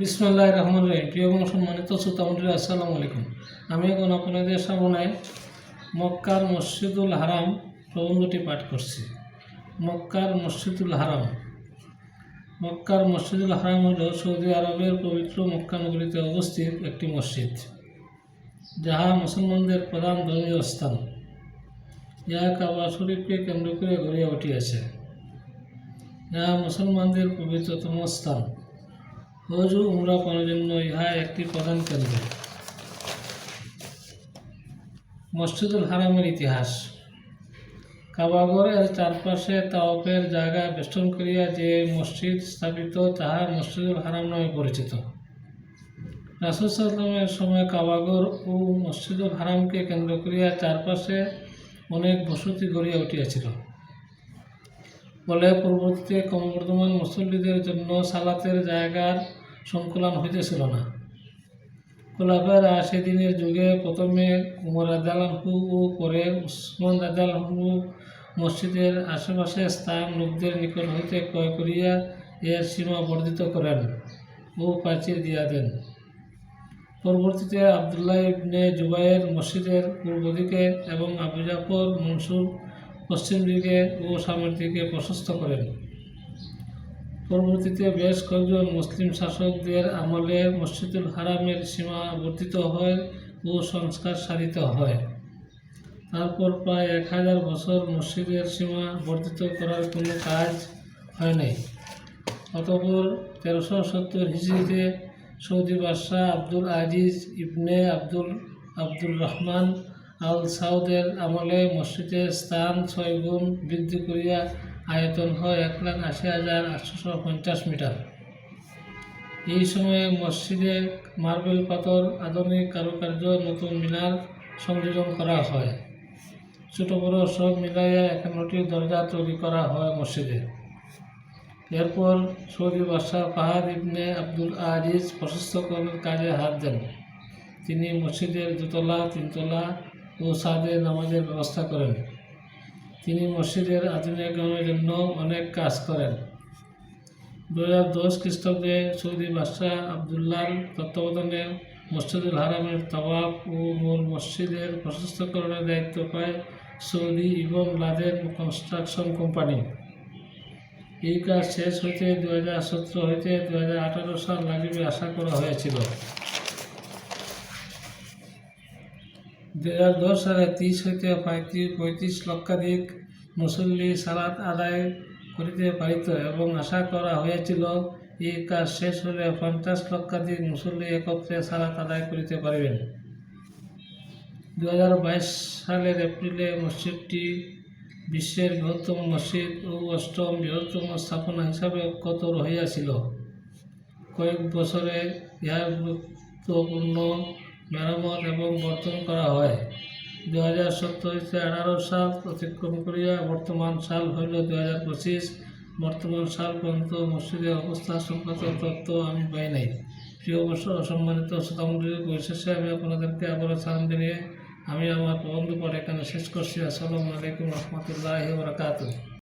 বিসমুল্লাহ রহমান রহিম। প্রিয় এবং সম্মানিত শ্রোতামন্ডলী আসসালামু আলাইকুম। আমি এখন আপনাদের সামনে মক্কার মসজিদুল হারাম প্রবন্ধটি পাঠ করছি। মক্কার মসজিদুল হারাম। মক্কার মসজিদুল হারাম হল সৌদি আরবের পবিত্র মক্কা নগরীতে অবস্থিত একটি মসজিদ, যাহা মুসলমানদের প্রধান ধর্মীয় স্থান। ইহা কাবা শরীফকে কেন্দ্র করে গড়ে উঠিয়াছে, যাহা মুসলমানদের পবিত্রতম স্থান। হজ ও উমরা করার জন্য ইহা একটি প্রধান কেন্দ্র। মসজিদুল হারামের ইতিহাস। কাবাগরের চারপাশে তাওপের জায়গা বেষ্টন করিয়া যে মসজিদ স্থাপিত, তাহা মসজিদুল হারাম নামে পরিচিত। রাসুল সাল্লামের সময় কাবাগর ও মসজিদুল হারামকে কেন্দ্র করিয়া চারপাশে অনেক বসতি গড়িয়া উঠিয়াছিল। ফলে পরবর্তীতে ক্রমবর্ধমান মুসল্লিদের জন্য সালাতের জায়গার সংকুলন হইতেছিল না। খোলাফার সেদিনের যুগে প্রথমে উমর রাজালহু ও পরে উসমান রাজালহু মসজিদের আশেপাশে স্থান লোকদের নিকট হইতে ক্রয় করিয়া এর সীমা বর্ধিত করেন ও প্রাচীর দিয়া দেন। পরবর্তীতে আবদুল্লাহ ইবনে জুবাইয়ের মসজিদের পূর্ব দিকে এবং আবু জাফর মনসুর পশ্চিম দিকে ও সামনের দিকে প্রশস্ত করেন। পরবর্তীতে বেশ কয়েকজন মুসলিম শাসকদের আমলে মসজিদুল হারামের সীমা বর্ধিত হয় ও সংস্কার সাধিত হয়। তারপর প্রায় এক হাজার বছর মসজিদের সীমা বর্ধিত করার কোনো কাজ হয় নাই। অতঃপর তেরোশো সত্তর হিজড়িতে সৌদি বাদশাহ আব্দুল আজিজ ইবনে আব্দুল আব্দুল রহমান আল সাউদের আমলে মসজিদের স্থান ছয় গুণ বৃদ্ধি করিয়া আয়তন হয় এক লাখ আশি হাজার আটশোশো পঞ্চাশ মিটার। এই সময়ে মসজিদে মার্বেল পাথর আধুনিক কারুকার্য, নতুন মিনার সংযোজন করা হয়। ছোট বড় সব মিলাইয়া একান্নটি দরজা তৈরি করা হয় মসজিদে। এরপর সৌদি বাদশাহ ফাহাদ ইবনে আব্দুল আজিজ প্রশস্তকরণের কাজে হাত দেন। তিনি মসজিদের দোতলা, তিনতলা ও সাদে নামাজের ব্যবস্থা করেন। তিনি মসজিদের আধুনিকরণের জন্য অনেক কাজ করেন। দু হাজার দশ খ্রিস্টাব্দে সৌদি বাদশাহ আবদুল্লার তত্ত্বাবধানে মসজিদুল হারামের তওয়াফ ও মূল মসজিদের প্রশস্তকরণের দায়িত্ব পায় Saudi Ibn Laden construction company. এই কাজ শেষ হইতে দু হাজার সতেরো হইতে দু হাজার আঠারো সাল লাগিবে আশা করা হয়েছিল। দু হাজার দশ সালে তিরিশ হইতে পঁয়ত্রিশ পঁয়ত্রিশ লক্ষাধিক মুসল্লি সালাত আদায় করিতে পারিত এবং আশা করা হয়েছিল এই কাজ শেষ হলে পঞ্চাশ লক্ষাধিক মুসল্লি একত্রে সালাত আদায় করিতে পারিবেন। দু সালের এপ্রিলে মসজিদটি বিশ্বের বৃহত্তম মসজিদ ও অষ্টম বৃহত্তম স্থাপনা হিসাবে অক্ষত রহিয়াছিল কয়েক বছরে ইহার গুরুত্বপূর্ণ মেরামত এবং বর্তন করা হয়। দু হাজার হইতে আঠারো সাল অতিক্রম করিয়া বর্তমান সাল হইল দু হাজার পঁচিশ। বর্তমান সাল পর্যন্ত মসজিদের অবস্থা সংক্রান্ত তথ্য আমি পাই নাই। প্রিয় বর্ষ অসম্মানিত শ্রোতামন্ডলী পরিশেষে আমি আপনাদেরকে আবারও সালাম জানিয়ে আমি আমার প্রবন্ধ পড়ে এখানে শেষ করছি। আসসালামু আলাইকুম রহমতুল্লাহ বরকাতুহ।